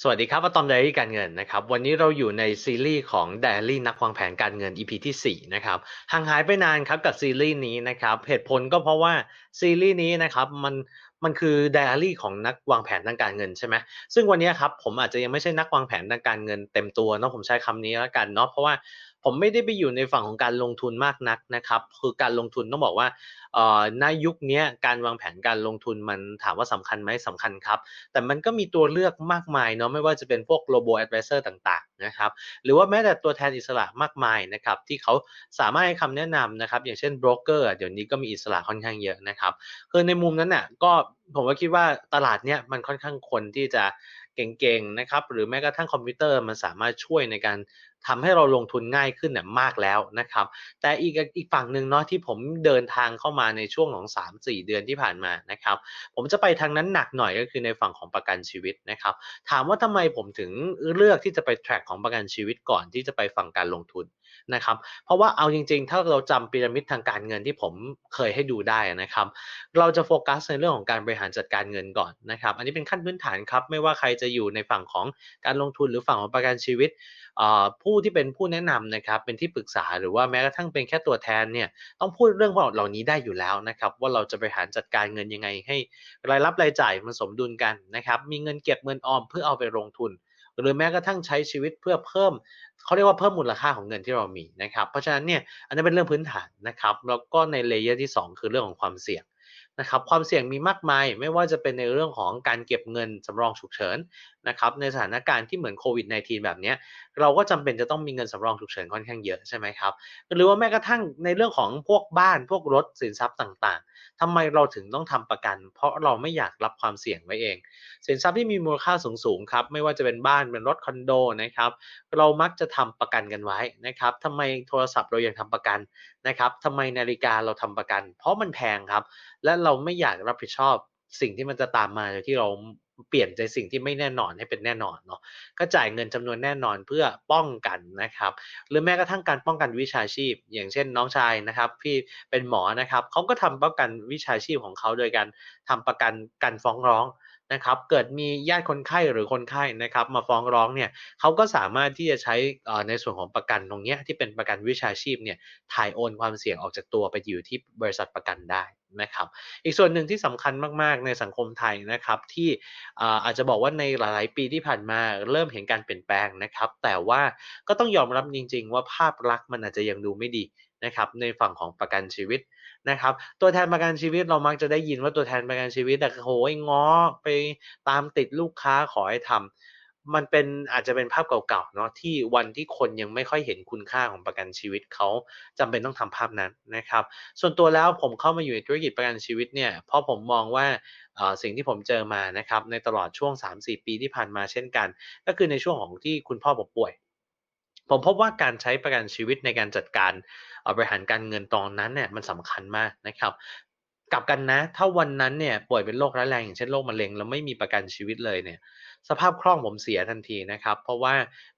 สวัสดีครับตอนไดอารี่การเงินนะครับ วันนี้เราอยู่ในซีรีส์ของไดลี่นักวางแผนการเงิน EP ที่4นะครับห่างหายไปนานครับกับซีรีส์นี้นะครับเหตุผลก็เพราะว่าซีรีส์นี้นะครับมันมันคือไดอารี่ของนักวางแผนทางการเงินใช่ไหมซึ่งวันนี้ครับผมอาจจะยังไม่ใช่นักวางแผนทางการเงินเต็มตัวเนาะผมใช้คำนี้แล้วกันเนาะเพราะว่า ผมไม่ได้ไปอยู่ในฝั่งของการลงทุนมากนักนะครับ คือการลงทุนต้องบอกว่าเอ่อในยุคนี้การวางแผนการลงทุนมันถามว่าสำคัญไหมสำคัญครับ แต่มันก็มีตัวเลือกมากมายเนาะไม่ว่าจะเป็นพวกโ robo advisor ต่างๆนะครับ หรือว่าแม้แต่ตัวแทนอิสระมากมายนะครับที่เขาสามารถให้คำแนะนำนะครับ อย่างเช่นโบรกเกอร์เดี๋ยวนี้ก็มีอิสระค่อนข้างเยอะนะครับคือในมุมนั้นน่ะก็ผมก็คิดว่าตลาดเนี้ยมันค่อนข้างคนที่จะ เก่งๆนะครับหรือแม้กระทั่งคอมพิวเตอร์มันสามารถช่วยในการทำให้เราลงทุนง่ายขึ้นเนี่ยมากแล้วนะครับ แต่อีกอีกฝั่งหนึ่งเนาะที่ผมเดินทางเข้ามาในช่วงของ 3-4 เดือนที่ผ่านมานะครับ ผมจะไปทางนั้นหนักหน่อยก็คือในฝั่งของประกันชีวิตนะครับ ถามว่าทำไมผมถึงเลือกที่จะไปแทร็กของประกันชีวิตก่อนที่จะไปฝั่งการลงทุน นะครับเพราะว่าเอาจริง ๆ ถ้าเราจำพีระมิดทางการเงินที่ผมเคยให้ดูได้นะครับเราจะโฟกัสในเรื่องของการบริหารจัดการเงินก่อนนะครับอันนี้เป็นขั้นพื้นฐานครับไม่ว่าใครจะอยู่ในฝั่งของการลงทุนหรือฝั่งของประกันชีวิตผู้ที่เป็นผู้แนะนำนะครับเป็นที่ปรึกษาหรือว่าแม้กระทั่งเป็นแค่ตัวแทนเนี่ยต้องพูดเรื่องพวกเหล่านี้ได้อยู่แล้วนะครับว่าเราจะบริหารจัดการเงินยังไงให้รายรับรายจ่ายมันสมดุลกันนะครับมีเงินเก็บเงินออมเพื่อเอาไปลงทุนหรือแม้กระทั่งใช้ชีวิตเพื่อเพิ่ม เขาเรียกว่าเพิ่มมูลค่าของเงินที่เรามีนะครับ เพราะฉะนั้นเนี่ยอันนี้เป็นเรื่องพื้นฐานนะครับแล้วก็ในเลเยอร์ที่ 2 คือเรื่องของความเสี่ยงนะครับความเสี่ยงมีมากมาย ไม่ว่าจะเป็นในเรื่องของการเก็บเงินสำรองฉุกเฉิน นะครับในสถานการณ์ที่เหมือนโควิด -19 แบบนี้เราก็จำเป็นจะต้องมีเงินสำรองฉุกเฉินค่อนข้างเยอะใช่ไหมครับหรือว่าแม้กระทั่งในเรื่องของพวกบ้านพวกรถสินทรัพย์ต่างๆทำไมเราถึงต้องทำประกัน เพราะเราไม่อยากรับความเสี่ยงไว้เอง สินทรัพย์ที่มีมูลค่าสูงๆครับไม่ว่าจะเป็นบ้านเป็นรถคอนโดนะครับเรามักจะทำประกันกันไว้นะครับทำไมโทรศัพท์เรายังทำประกันนะครับทำไมนาฬิกาเราทำประกัน เพราะมันแพงครับ และเราไม่อยากรับผิดชอบสิ่งที่มันจะตามมาโดยที่เรา เปลี่ยนใจสิ่งที่ไม่แน่นอนให้เป็นแน่นอนเนาะก็จ่ายเงินจำนวนแน่นอนเพื่อป้องกันนะครับ หรือแม้กระทั่งการป้องกันวิชาชีพ อย่างเช่นน้องชายนะครับพี่เป็นหมอนะครับเขาก็ทำป้องกันวิชาชีพของเขาโดยการทำประกันการฟ้องร้อง นะครับเกิดมีญาติคนไข้หรือคนไข้นะครับมาฟ้องร้องเนี่ยเขาก็สามารถที่จะใช้ในส่วนของประกันตรงนี้ที่เป็นประกันวิชาชีพเนี่ยถ่ายโอนความเสี่ยงออกจากตัวไปอยู่ที่บริษัทประกันได้นะครับอีกส่วนหนึ่งที่สำคัญมากๆในสังคมไทยนะครับที่อาจจะบอกว่าในหลาย ๆ ปีที่ผ่านมาเริ่มเห็นการเปลี่ยนแปลงนะครับ แต่ว่าก็ต้องยอมรับจริง ๆ ว่าภาพลักษณ์มันอาจจะยังดูไม่ดีนะครับในฝั่งของประกันชีวิต นะครับตัวแทนประกันชีวิตเรามักจะได้ยินว่าตัวแทนประกันชีวิตแต่โหยง้อไปตามติดลูกค้าขอให้ทำมันเป็นอาจจะเป็นภาพเก่าๆเนาะที่วันที่คนยังไม่ค่อยเห็นคุณค่าของประกันชีวิตเขาจำเป็นต้องทำภาพนั้นนะครับ ส่วนตัวแล้วผมเข้ามาอยู่ในธุรกิจประกันชีวิตเนี่ยเพราะผมมองว่าสิ่งที่ผมเจอมานะครับในตลอดช่วง 3-4 ปีที่ผ่านมาเช่นกัน ก็คือในช่วงของที่คุณพ่อผมป่วย ผมพบว่าการใช้ประกันชีวิตในการจัดการบริหารการเงินตอนนั้นเนี่ยมันสำคัญมากนะครับกลับกันนะ ถ้าวันนั้นเนี่ยป่วยเป็นโรคร้ายแรงอย่างเช่นโรคมะเร็งแล้วไม่มีประกันชีวิตเลยเนี่ยสภาพคล่องผมเสียทันทีนะครับ เพราะว่า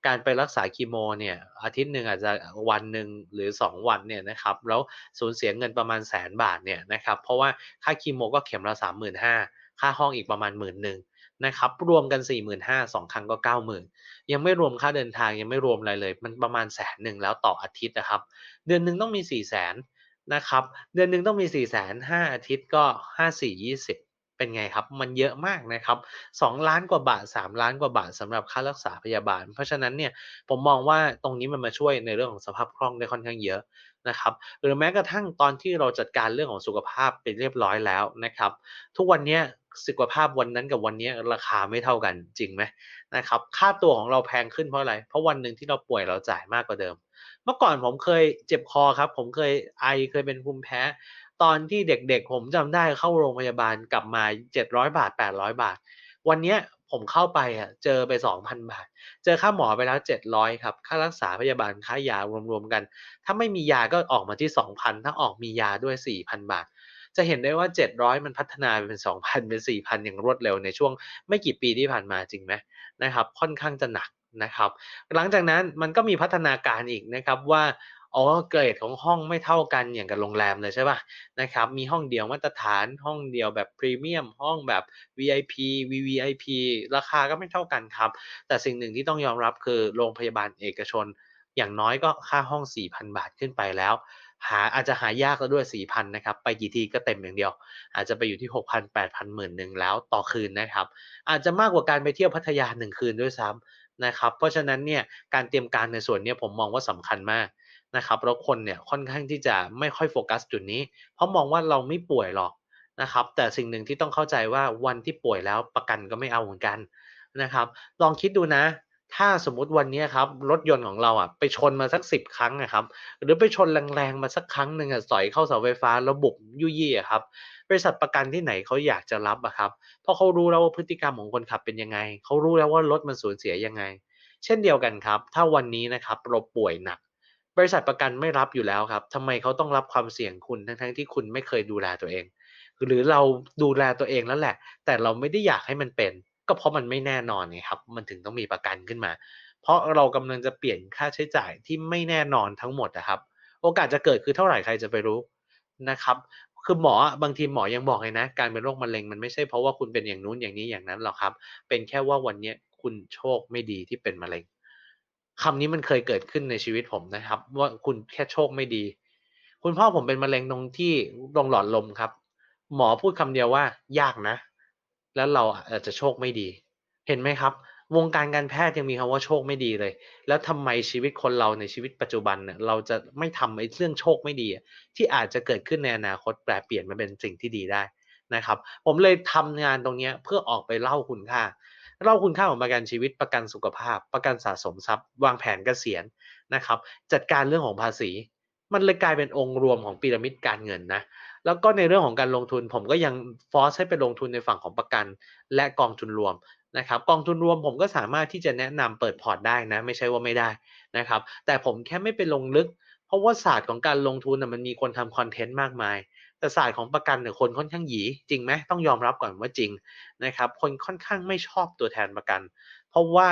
การไปรักษาคีโมเนี่ยอาทิตย์หนึ่งอาจจะวันหนึ่งหรือ 2 วันเนี่ยนะครับแล้วสูญเสียเงินประมาณแสนบาทเนี่ยนะครับเพราะว่าค่าคีโมก็เข็มละสามหมื่นห้าค่าห้องอีกประมาณหมื่นหนึ่ง นะครับ รวมกัน 4 5 0 0 0สองครั้งก็ 90,000 ยังไม่รวมค่าเดินทางยังไม่รวมอะไรเลย มันประมาณแสนหนึ่งแล้วต่ออาทิตย์นะครับ เดือนหนึ่งต้องมี 4 0 0 0 0 0นะครับ เดือนหนึ่งต้องมี 4 0 0 0 0 5อาทิตย์ก็ 5 4 20เป็นไงครับ มันเยอะมากนะครับ2ล้านกว่าบาท 3 ล้านกว่าบาทสำหรับค่ารักษาพยาบาล เพราะฉะนั้นเนี่ยผมมองว่าตรงนี้มันมาช่วยในเรื่องของสภาพคล่องได้ค่อนข้างเยอะ นะครับหรือแม้กระทั่งตอนที่เราจัดการเรื่องของสุขภาพเป็นเรียบร้อยแล้วนะครับ ทุกวันนี้สุขภาพวันนั้นกับวันนี้ราคาไม่เท่ากันจริงไหมนะครับค่าตัวของเราแพงขึ้นเพราะอะไร เพราะวันหนึ่งที่เราป่วยเราจ่ายมากกว่าเดิม เมื่อก่อนผมเคยเจ็บคอครับ ผมเคยไอเคยเป็นภูมิแพ้ ตอนที่เด็กๆ ผมจำได้เข้าโรงพยาบาลกลับมา 700 บาท 800 บาท วันนี้ ผมเข้าไปอะเจอไป2,000บาท เจอค่าหมอไปแล้ว700ครับ ค่ารักษาพยาบาลค่ายารวมๆกัน ถ้าไม่มียาก็ออกมาที่2,000ถ้าออกมียาด้วย4,000บาท จะเห็นได้ว่า700มันพัฒนาเป็น2,000เป็น4,000อย่างรวดเร็วในช่วงไม่กี่ปีที่ผ่านมาจริงไหมนะครับ ค่อนข้างจะหนักนะครับ หลังจากนั้นมันก็มีพัฒนาการอีกนะครับว่า อ๋อเกรดของห้องไม่เท่ากันอย่างกับโรงแรมเลยใช่ป่ะนะครับมีห้องเดียวมาตรฐานห้องเดียวแบบพรีเมียมห้องแบบ VIP VVIP ราคาก็ไม่เท่ากันครับ แต่สิ่งหนึ่งที่ต้องยอมรับคือโรงพยาบาลเอกชน อย่างน้อยก็ค่าห้อง 4,000 บาทขึ้นไปแล้วหาอาจจะหายากแล้วด้วย 4,000 นะครับ ไปกี่ทีก็เต็มอย่างเดียว อาจจะไปอยู่ที่ 6,000 8,000หมื่นหนึ่งแล้วต่อคืนนะครับ อาจจะมากกว่าการไปเที่ยวพัทยาหนึ่งคืนด้วยซ้ำนะครับ เพราะฉะนั้นเนี่ยการเตรียมการในส่วนนี้ผมมองว่าสำคัญมาก นะครับแล้วคนเนี่ยค่อนข้างที่จะไม่ค่อยโฟกัสจุดนี้ เพราะมองว่าเราไม่ป่วยหรอกนะครับ แต่สิ่งหนึ่งที่ต้องเข้าใจว่าวันที่ป่วยแล้วประกันก็ไม่เอาเหมือนกันนะครับ ลองคิดดูนะ ถ้าสมมุติวันนี้ครับรถยนต์ของเราอะไปชนมาสักสิบครั้งนะครับ หรือไปชนแรงๆมาสักครั้งหนึ่งอะสอยเข้าเสาไฟฟ้าแล้วบุบยุ่ยๆครับบริษัทประกันที่ไหนเขาอยากจะรับอะครับ เพราะเขารู้แล้วว่าพฤติกรรมของคนขับเป็นยังไงเขารู้แล้วว่ารถมันสูญเสียยังไง เช่นเดียวกันครับ ถ้าวันนี้นะครับเราป่วยหนัก บริษัทประกันไม่รับอยู่แล้วครับทำไมเขาต้องรับความเสี่ยงคุณทั้งๆที่คุณไม่เคยดูแลตัวเอง หรือเราดูแลตัวเองแล้วแหละ แต่เราไม่ได้อยากให้มันเป็น ก็เพราะมันไม่แน่นอนไงครับ มันถึงต้องมีประกันขึ้นมา เพราะเรากำลังจะเปลี่ยนค่าใช้จ่ายที่ไม่แน่นอนทั้งหมดนะครับ โอกาสจะเกิดคือเท่าไหร่ใครจะไปรู้นะครับคือหมอบางทีหมอยังบอกเลยนะ การเป็นโรคมะเร็งมันไม่ใช่เพราะว่าคุณเป็นอย่างนู้นอย่างนี้อย่างนั้นหรอกครับ เป็นแค่ว่าวันนี้คุณโชคไม่ดีที่เป็นมะเร็ง คำนี้มันเคยเกิดขึ้นในชีวิตผมนะครับ ว่าคุณแค่โชคไม่ดี คุณพ่อผมเป็นมะเร็งตรงที่ตรงหลอดลมครับ หมอพูดคำเดียวว่ายากนะ แล้วเราอาจจะโชคไม่ดี เห็นไหมครับ วงการการแพทย์ยังมีคำว่าโชคไม่ดีเลย แล้วทำไมชีวิตคนเราในชีวิตปัจจุบันเนี่ยเราจะไม่ทำไอ้เรื่องโชคไม่ดี ที่อาจจะเกิดขึ้นในอนาคตแปลเปลี่ยนมาเป็นสิ่งที่ดีได้นะครับ ผมเลยทำงานตรงนี้เพื่อออกไปเล่าคุณค่า เล่าคุณค่าของประกันชีวิตประกันสุขภาพ ประกันสะสมทรัพย์ วางแผนเกษียณนะครับ จัดการเรื่องของภาษี มันเลยกลายเป็นองค์รวมของพีระมิดการเงินนะแล้วก็ในเรื่องของการลงทุนผมก็ยังฟอสให้ไปลงทุนในฝั่งของประกัน และกองทุนรวมนะครับกองทุนรวมผมก็สามารถที่จะแนะนำเปิดพอร์ตได้นะ ไม่ใช่ว่าไม่ได้นะครับ แต่ผมแค่ไม่ไปลงลึก เพราะว่าศาสตร์ของการลงทุนมันมีคนทำคอนเทนต์มากมาย แต่ศาสตร์ของประกันเนี่ยคนค่อนข้างหยีจริงไหมต้องยอมรับก่อนว่าจริงนะครับ คนค่อนข้างไม่ชอบตัวแทนประกัน เพราะว่า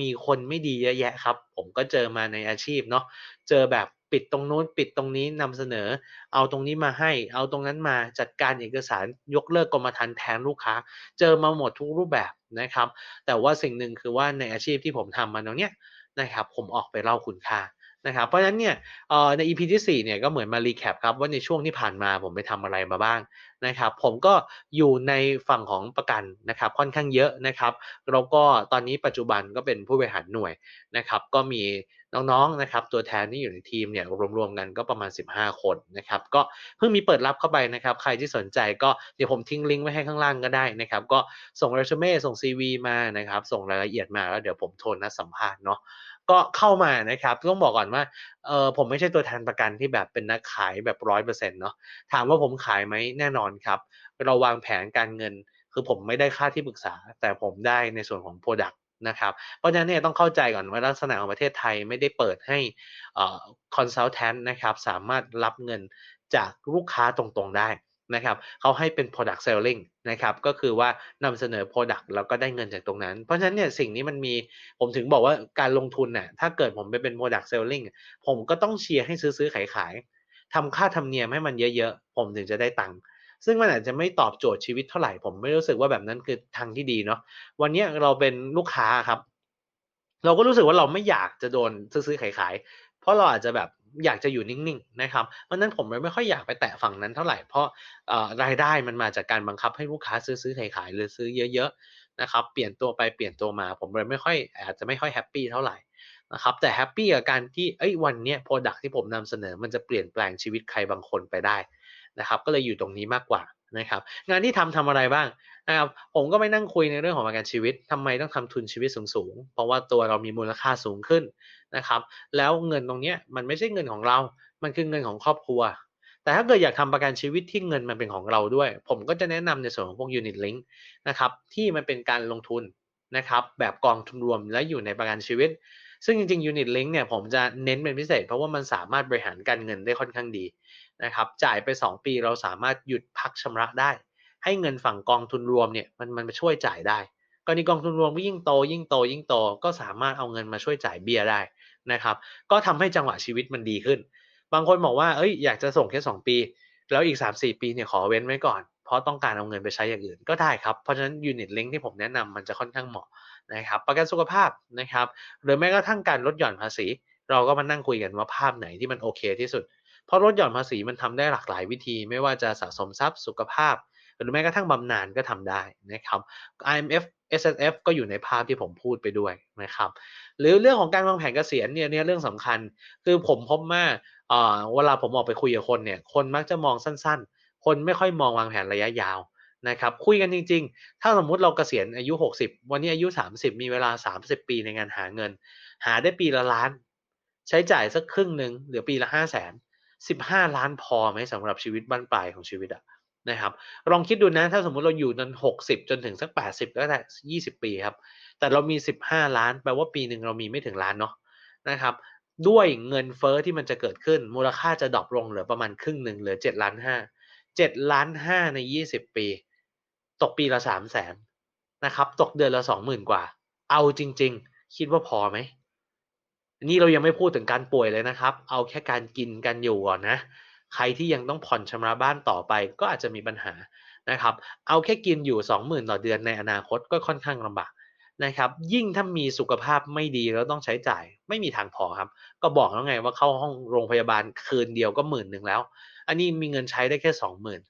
มีคนไม่ดีเยอะแยะครับ ผมก็เจอมาในอาชีพเนาะเจอแบบปิดตรงนู้นปิดตรงนี้นำเสนอ เอาตรงนี้มาให้ เอาตรงนั้นมาจัดการเอกสารยกเลิกกรมธรรม์แทนลูกค้า เจอมาหมดทุกรูปแบบนะครับ แต่ว่าสิ่งหนึ่งคือว่าในอาชีพที่ผมทำมาตรงเนี้ยนะครับ ผมออกไปเล่าคุณค่า นะครับเพราะฉะนั้นเนี่ยใน EP ที่4เนี่ยก็เหมือนมารีแคปครับว่าในช่วงที่ผ่านมาผมไปทำอะไรมาบ้างนะครับผมก็อยู่ในฝั่งของประกันนะครับค่อนข้างเยอะนะครับแล้วก็ตอนนี้ปัจจุบันก็เป็นผู้บริหารหน่วยนะครับก็มีน้องๆนะครับตัวแทนที่อยู่ในทีมเนี่ยรวมๆกันก็ประมาณ 15 คนนะครับก็เพิ่งมีเปิดรับเข้าไปนะครับใครที่สนใจก็เดี๋ยวผมทิ้งลิงก์ไว้ให้ข้างล่างก็ได้นะครับก็ส่งเรซูเม่ส่ง CV มานะครับส่งรายละเอียดมาแล้วเดี๋ยวผมโทรนัดสัมภาษณ์เนาะ ก็เข้ามานะครับต้องบอกก่อนว่าเออผมไม่ใช่ตัวแทนประกันที่แบบเป็นนักขายแบบร้อยเปอร์เซ็นต์เนาะถามว่าผมขายไหมแน่นอนครับ เราวางแผนการเงิน คือผมไม่ได้ค่าที่ปรึกษา แต่ผมได้ในส่วนของ Product นะครับเพราะฉะนั้นเนี่ยต้องเข้าใจก่อนว่าลักษณะของประเทศไทยไม่ได้เปิดให้คอนซัลแทนนะครับสามารถรับเงินจากลูกค้าตรงๆได้ นะครับเขาให้เป็น product selling นะครับก็คือว่านำเสนอ product แล้วก็ได้เงินจากตรงนั้น เพราะฉะนั้นเนี่ยสิ่งนี้มันมีผมถึงบอกว่าการลงทุนน่ะถ้าเกิดผมไปเป็น product selling ผมก็ต้องเชียร์ให้ซื้อซื้อขายขายทำค่าธรรมเนียมให้มันเยอะๆ ผมถึงจะได้ตังค์ซึ่งมันอาจจะไม่ตอบโจทย์ชีวิตเท่าไหร่ ผมไม่รู้สึกว่าแบบนั้นคือทางที่ดีเนาะวันนี้เราเป็นลูกค้าครับ เราก็รู้สึกว่าเราไม่อยากจะโดนซื้อขายขาย เพราะเราอาจจะแบบอยากจะอยู่นิ่งๆนะครับเพราะนั้นผมไม่ค่อยอยากไปแตะฝั่งนั้นเท่าไหร่เพราะรายได้มันมาจากการบังคับให้ลูกค้าซื้อซื้อขายขายหรือซื้อเยอะๆนะครับเปลี่ยนตัวไปเปลี่ยนตัวมาผมเลยไม่ค่อยอาจจะไม่ค่อยแฮปปี้เท่าไหร่นะครับแต่แฮปปี้กับการที่เอ้ยวันนี้โปรดักที่ผมนำเสนอมันจะเปลี่ยนแปลงชีวิตใครบางคนไปได้นะครับก็เลยอยู่ตรงนี้มากกว่านะครับงานที่ทำทำอะไรบ้าง นะครับผมก็ไม่นั่งคุยในเรื่องของประกันชีวิตทำไมต้องทำทุนชีวิตสูงๆ เพราะว่าตัวเรามีมูลค่าสูงขึ้นนะครับ แล้วเงินตรงนี้มันไม่ใช่เงินของเรา มันคือเงินของครอบครัว แต่ถ้าเกิดอยากทำประกันชีวิตที่เงินมันเป็นของเราด้วย ผมก็จะแนะนำในส่วนของพวก Unit Link นะครับ ที่มันเป็นการลงทุนนะครับ แบบกองทุนรวมและอยู่ในประกันชีวิต ซึ่งจริงๆ Unit Link เนี่ยผมจะเน้นเป็นพิเศษ เพราะว่ามันสามารถบริหารการเงินได้ค่อนข้างดีนะครับ จ่ายไป 2 ปีเราสามารถหยุดพักชำระได้ ให้เงินฝั่งกองทุนรวมเนี่ยมันมันมาช่วยจ่ายได้กรณีกองทุนรวมก็ยิ่งโต ยิ่งโต ยิ่งโตก็สามารถเอาเงินมาช่วยจ่ายเบีย้ยได้นะครับ ก็ทำให้จังหวะชีวิตมันดีขึ้น บางคนบอกว่าเอ้ยอยากจะส่งแค่สองปี แล้วอีกสามสี่ปีเนี่ยขอเว้นไว้ก่อน เพราะต้องการเอาเงินไปใช้อย่างอื่นก็ได้ครับ เพราะฉะนั้นยูนิตลิงที่ผมแนะนำมันจะค่อนข้างเหมาะนะครับ ประกันสุขภาพนะครับ หรือแม้กระทั่งการลดหย่อนภาษี เราก็มานั่งคุยกันว่าภาพไหนที่มันโอเคที่สุด เพราะลดหย่อนภาษีมันทำได้หลากหลายวิธี ไม่ว่าจะสะสมทรัพย์สุขภาพ หรือแม้กระทั่งบำนาญก็ทำได้นะครับ IMF S S F ก็อยู่ในภาพที่ผมพูดไปด้วยนะครับ หรือเรื่องของการวางแผนเกษียณเนี่ยเนี่ยเรื่องสำคัญ คือผมพบว่าเวลาผมออกไปคุยกับคนเนี่ย คนมักจะมองสั้นๆ คนไม่ค่อยมองวางแผนระยะยาวนะครับ คุยกันจริง ๆ ถ้าสมมุติเราเกษียณอายุ 60 วันนี้อายุ 30 มีเวลา 30 ปีในการหาเงิน หาได้ปีละล้าน ใช้จ่ายสักครึ่งหนึ่งเหลือปีละ 5 0 0 0 0 0 15 ล้านพอไหมสำหรับชีวิตบ้านปลายของชีวิตอะ นะครับลองคิดดูนะถ้าสมมุติเราอยู่จน60จนถึงสัก80ก็ได้20ปีครับ แต่เรามี15ล้านแปลว่าปีหนึ่งเรามีไม่ถึงล้านเนาะนะครับ ด้วยเงินเฟอ้อที่มันจะเกิดขึ้น มูลค่าจะดรอปลงเหลือประมาณครึ่งหนึ่งเหลือ7ล้าน5 7ล้าน5ใน20ปี ตกปีละ3 0 0แสนนะครับ ตกเดือนละ20,000กว่า เอาจริง ๆ คิดว่าพอไหมนี่เรายังไม่พูดถึงการป่วยเลยนะครับ เอาแค่การกินกันอยู่ก่อนนะ ใครที่ยังต้องผ่อนชำระบ้านต่อไปก็อาจจะมีปัญหานะครับ เอาแค่กินอยู่ 20,000 ต่อเดือนในอนาคตก็ค่อนข้างลำบากนะครับ ยิ่งถ้ามีสุขภาพไม่ดีแล้วต้องใช้จ่าย ไม่มีทางพอครับ ก็บอกแล้วไงว่าเข้าห้องโรงพยาบาลคืนเดียวก็หมื่นหนึ่งแล้ว อันนี้มีเงินใช้ได้แค่ 20,000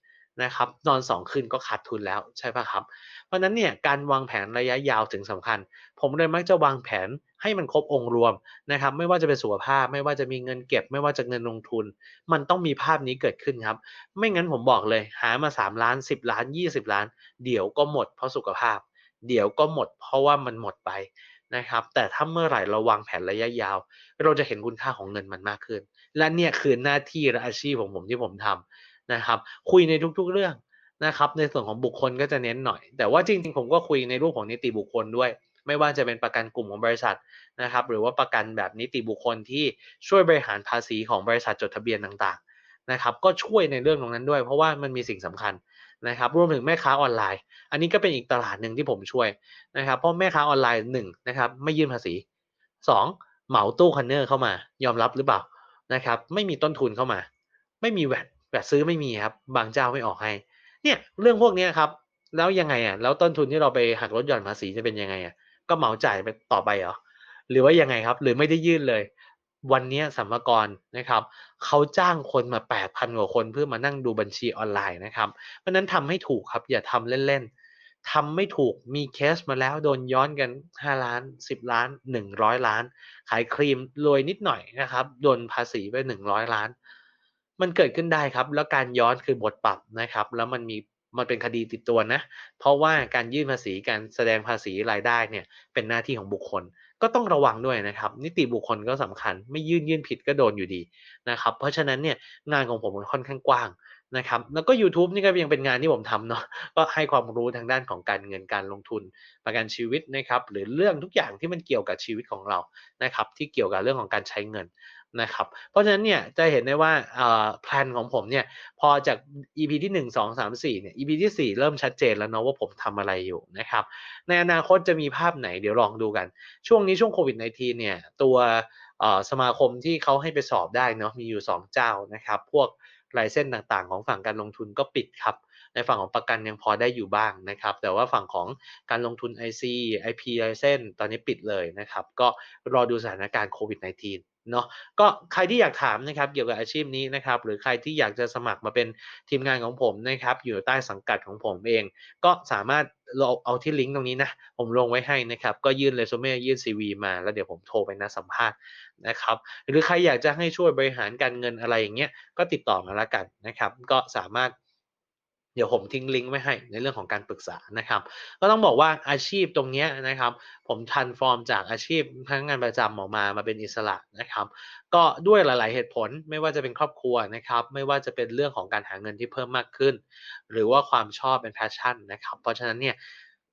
นะครับนอน 2 คืนก็ขาดทุนแล้วใช่ปะครับ เพราะนั้นเนี่ยการวางแผนระยะยาวถึงสำคัญ ผมเลยมักจะวางแผนให้มันครบองค์รวมนะครับ ไม่ว่าจะเป็นสุขภาพ ไม่ว่าจะมีเงินเก็บ ไม่ว่าจะเงินลงทุน มันต้องมีภาพนี้เกิดขึ้นครับ ไม่งั้นผมบอกเลย หามา 3 ล้าน 10 ล้าน 20 ล้าน เดี๋ยวก็หมดเพราะสุขภาพ เดี๋ยวก็หมด เพราะว่ามันหมดไปนะครับ แต่ถ้าเมื่อไหร่เราวางแผนระยะยาว เราจะเห็นคุณค่าของเงินมันมากขึ้น และเนี่ยคือหน้าที่และอาชีพของผมที่ผมทำ นะครับ คุยในทุกๆเรื่องนะครับ ในส่วนของบุคคลก็จะเน้นหน่อย แต่ว่าจริงๆ ผมก็คุยในรูปของนิติบุคคลด้วย ไม่ว่าจะเป็นประกันกลุ่มของบริษัทนะครับ หรือว่าประกันแบบนิติบุคคลที่ช่วยบริหารภาษีของบริษัทจดทะเบียนต่างๆนะครับ ก็ช่วยในเรื่องตรงนั้นด้วย เพราะว่ามันมีสิ่งสำคัญนะครับรวมถึงแม่ค้าออนไลน์ อันนี้ก็เป็นอีกตลาดหนึ่งที่ผมช่วยนะครับเพราะแม่ค้าออนไลน์หนึ่งนะครับไม่ยื่นภาษี 2. เหมาตู้คอนเนอร์เข้ามายอมรับหรือเปล่านะครับไม่มีต้นทุนเข้ามา ไม่มีแวด แบบซื้อไม่มีครับ บางเจ้าไม่ออกให้ เนี่ยเรื่องพวกนี้ครับ แล้วยังไงอะแล้วต้นทุนที่เราไปหักลดหย่อนภาษีจะเป็นยังไงอะก็เหมาจ่ายไปต่อไปเหรอหรือว่ายังไงครับ หรือไม่ได้ยื่นเลย วันนี้สัมภากรนะครับเขาจ้างคนมา 8,000 กว่าคนเพื่อมานั่งดูบัญชีออนไลน์นะครับเพราะนั้นทำให้ถูกครับ อย่าทำเล่นๆทำไม่ถูกมีเคสมาแล้วโดนย้อนกัน 5 ล้าน 10 ล้าน 100 ล้าน ขายครีมรวยนิดหน่อยนะครับโดนภาษีไป 100 ล้าน มันเกิดขึ้นได้ครับ แล้วการย้อนคือบทปรับนะครับ แล้วมันมีมันเป็นคดีติดตัวนะ เพราะว่าการยื่นภาษีการแสดงภาษีรายได้เนี่ยเป็นหน้าที่ของบุคคล ก็ต้องระวังด้วยนะครับ นิติบุคคลก็สำคัญ ไม่ยื่นยื่นผิดก็โดนอยู่ดีนะครับ เพราะฉะนั้นเนี่ยงานของผมมันค่อนข้างกว้างนะครับ แล้วก็ YouTube นี่ก็ยังเป็นงานที่ผมทำเนาะก็ให้ความรู้ทางด้านของการเงินการลงทุนประกันชีวิตนะครับ หรือเรื่องทุกอย่างที่มันเกี่ยวกับชีวิตของเรานะครับ ที่เกี่ยวกับเรื่องของการใช้เงิน นะครับเพราะฉะนั้นเนี่ยจะเห็นได้ว่าแพลนของผมเนี่ยพอจาก EP ที่ 1 2 3 4เนี่ย EP ที่ 4 เริ่มชัดเจนแล้วเนาะว่าผมทำอะไรอยู่นะครับในอนาคตจะมีภาพไหนเดี๋ยวลองดูกัน ช่วงนี้ช่วงโควิด -19 เนี่ยตัวสมาคมที่เขาให้ไปสอบได้เนาะมีอยู่ 2 เจ้านะครับพวกลายเส้นต่างๆ ของฝั่งการลงทุนก็ปิดครับในฝั่งของประกันยังพอได้อยู่บ้างนะครับ แต่ว่าฝั่งของการลงทุน IC IP ลายเส้นตอนนี้ปิดเลยนะครับ ก็รอดูสถานการณ์โควิด -19 เนาะก็ใครที่อยากถามนะครับเกี่ยวกับอาชีพนี้นะครับหรือใครที่อยากจะสมัครมาเป็นทีมงานของผมนะครับอยู่ใต้สังกัดของผมเอง ก็สามารถเราเอาที่ลิงก์ตรงนี้นะผมลงไว้ให้นะครับก็ยื่นเรซูเม่ยื่นซีวีมาแล้วเดี๋ยวผมโทรไปนะสัมภาษณ์นะครับหรือใครอยากจะให้ช่วยบริหารการเงินอะไรอย่างเงี้ยก็ติดต่อมาล้วกันนะครับก็สามารถ เดี๋ยวผมทิ้งลิงก์ไว้ให้ในเรื่องของการปรึกษานะครับ ก็ต้องบอกว่าอาชีพตรงนี้นะครับ ผมทันฟอร์มจากอาชีพพนักงานประจำออกมามาเป็นอิสระนะครับ ก็ด้วยหลาย ๆ เหตุผลไม่ว่าจะเป็นครอบครัวนะครับ ไม่ว่าจะเป็นเรื่องของการหาเงินที่เพิ่มมากขึ้น หรือว่าความชอบเป็นแพชชั่นนะครับ เพราะฉะนั้นเนี่ย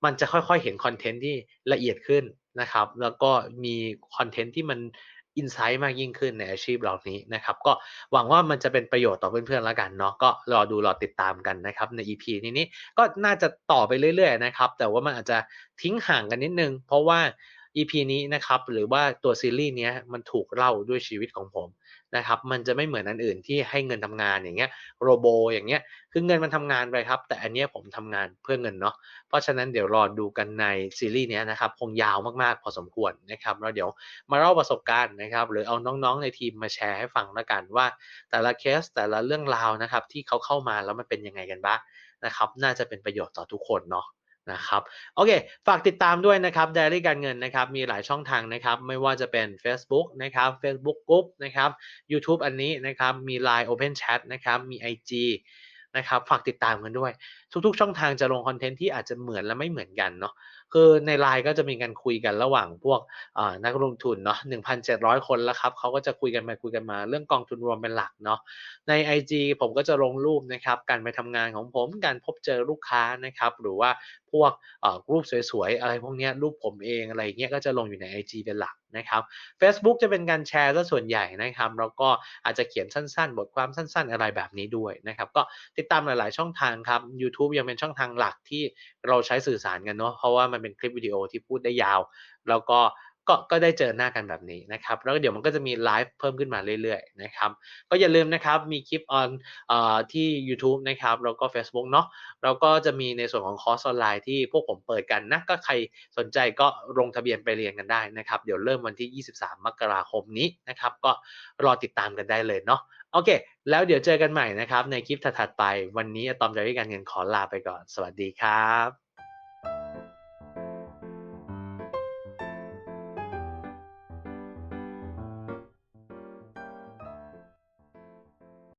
มันจะค่อย ๆ เห็นคอนเทนต์ที่ละเอียดขึ้น นะครับ แล้วก็มีคอนเทนต์ที่มันอินไซต์มากยิ่งขึ้นในอาชีพเหล่านี้นะครับ ก็หวังว่ามันจะเป็นประโยชน์ต่อเพื่อนๆแล้วกันเนาะก็รอดูรอติดตามกันนะครับใน EP นี้นี้ก็น่าจะต่อไปเรื่อยๆนะครับ แต่ว่ามันอาจจะทิ้งห่างกันนิดนึง เพราะว่า EP นี้นะครับหรือว่าตัวซีรีส์นี้มันถูกเล่าด้วยชีวิตของผมนะครับมันจะไม่เหมือนอันอื่นที่ให้เงินทำงานอย่างเงี้ยโรโบอย่างเงี้ยคือเงินมันทำงานไปครับ แต่อันเนี้ยผมทำงานเพื่อเงินเนาะเพราะฉะนั้นเดี๋ยวรอดูกันในซีรีส์นี้นะครับคงยาวมากๆพอสมควรนะครับแล้วเดี๋ยวมาเล่าประสบการณ์นะครับหรือเอาน้องๆในทีมมาแชร์ให้ฟังแล้วกันว่า แต่ละเคสแต่ละเรื่องราวนะครับที่เขาเข้ามาแล้วมันเป็นยังไงกันบ้างนะครับน่าจะเป็นประโยชน์ต่อทุกคนเนาะ นะครับโอเค ฝากติดตามด้วยนะครับไดลี่การเงินนะครับมีหลายช่องทางนะครับไม่ว่าจะเป็น Facebook นะครับ Facebook Group นะครับ YouTube อันนี้นะครับมี Line Open Chat นะครับมี IG นะครับฝากติดตามกันด้วย ทุกๆ ช่องทางจะลงคอนเทนต์ที่อาจจะเหมือนและไม่เหมือนกันเนาะคือในไลน์ก็จะมีการคุยกันระหว่างพวกนักลงทุนเนาะ1,700 คนแล้วครับเขาก็จะคุยกันไปคุยกันมาเรื่องกองทุนรวมเป็นหลักเนาะใน IG ผมก็จะลงรูปนะครับการไปทำงานของผมการพบเจอลูกค้านะครับหรือว่าพวกรูปสวยๆ อะไรพวกนี้รูปผมเองอะไรเงี้ยก็จะลงอยู่ใน IG เป็นหลักนะครับ Facebook จะเป็นการแชร์ซะส่วนใหญ่นะครับแล้วก็อาจจะเขียนสั้นๆ บทความสั้นๆ อะไรแบบนี้ด้วยนะครับก็ติดตามหลายๆ ช่องทางครับ YouTube ยังเป็นช่องทางหลักที่เราใช้สื่อสารกันเนาะเพราะว่ามันเป็นคลิปวิดีโอที่พูดได้ยาว แล้วก็ก็ก็ได้เจอหน้ากันแบบนี้นะครับ แล้วเดี๋ยวมันก็จะมีไลฟ์เพิ่มขึ้นมาเรื่อยๆนะครับ ก็อย่าลืมนะครับมีคลิปออนที่ YouTube นะครับแล้วก็ Facebook เนาะแล้วก็จะมีในส่วนของคอร์สออนไลน์ที่พวกผมเปิดกันนะ ก็ใครสนใจก็ลงทะเบียนไปเรียนกันได้นะครับ เดี๋ยวเริ่มวันที่ 23 มกราคมนี้นะครับ ก็รอติดตามกันได้เลยเนาะ โอเค แล้วเดี๋ยวเจอกันใหม่นะครับ ในคลิปถัดๆไป วันนี้อะตอมใจวิการเงินขอลาไปก่อน สวัสดีครับ